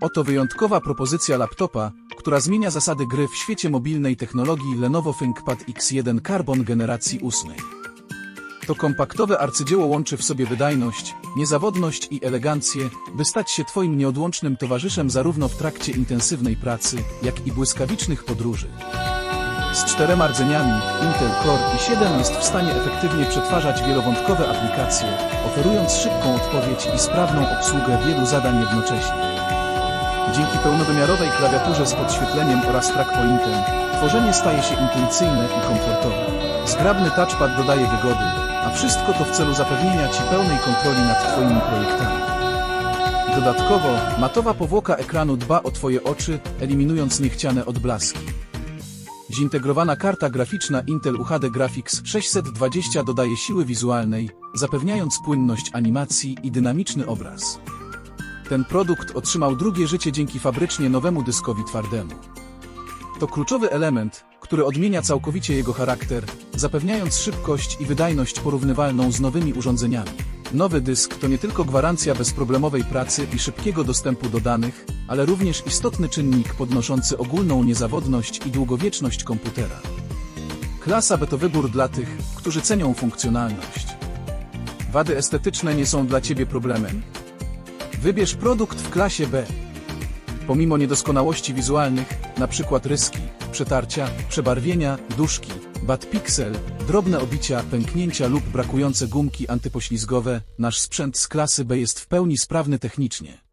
Oto wyjątkowa propozycja laptopa, która zmienia zasady gry w świecie mobilnej technologii Lenovo ThinkPad X1 Carbon generacji 8. To kompaktowe arcydzieło łączy w sobie wydajność, niezawodność i elegancję, by stać się Twoim nieodłącznym towarzyszem zarówno w trakcie intensywnej pracy, jak i błyskawicznych podróży. Z czterema rdzeniami Intel Core i7 jest w stanie efektywnie przetwarzać wielowątkowe aplikacje, oferując szybką odpowiedź i sprawną obsługę wielu zadań jednocześnie. Dzięki pełnowymiarowej klawiaturze z podświetleniem oraz trackpointem, tworzenie staje się intuicyjne i komfortowe. Zgrabny touchpad dodaje wygody, a wszystko to w celu zapewnienia Ci pełnej kontroli nad Twoimi projektami. Dodatkowo, matowa powłoka ekranu dba o Twoje oczy, eliminując niechciane odblaski. Zintegrowana karta graficzna Intel UHD Graphics 620 dodaje siły wizualnej, zapewniając płynność animacji i dynamiczny obraz. Ten produkt otrzymał drugie życie dzięki fabrycznie nowemu dyskowi twardemu. To kluczowy element, który odmienia całkowicie jego charakter, zapewniając szybkość i wydajność porównywalną z nowymi urządzeniami. Nowy dysk to nie tylko gwarancja bezproblemowej pracy i szybkiego dostępu do danych, ale również istotny czynnik podnoszący ogólną niezawodność i długowieczność komputera. Klasa B to wybór dla tych, którzy cenią funkcjonalność. Wady estetyczne nie są dla Ciebie problemem. Wybierz produkt w klasie B. Pomimo niedoskonałości wizualnych, np. ryski, przetarcia, przebarwienia, duszki, bad pixel, drobne obicia, pęknięcia lub brakujące gumki antypoślizgowe, nasz sprzęt z klasy B jest w pełni sprawny technicznie.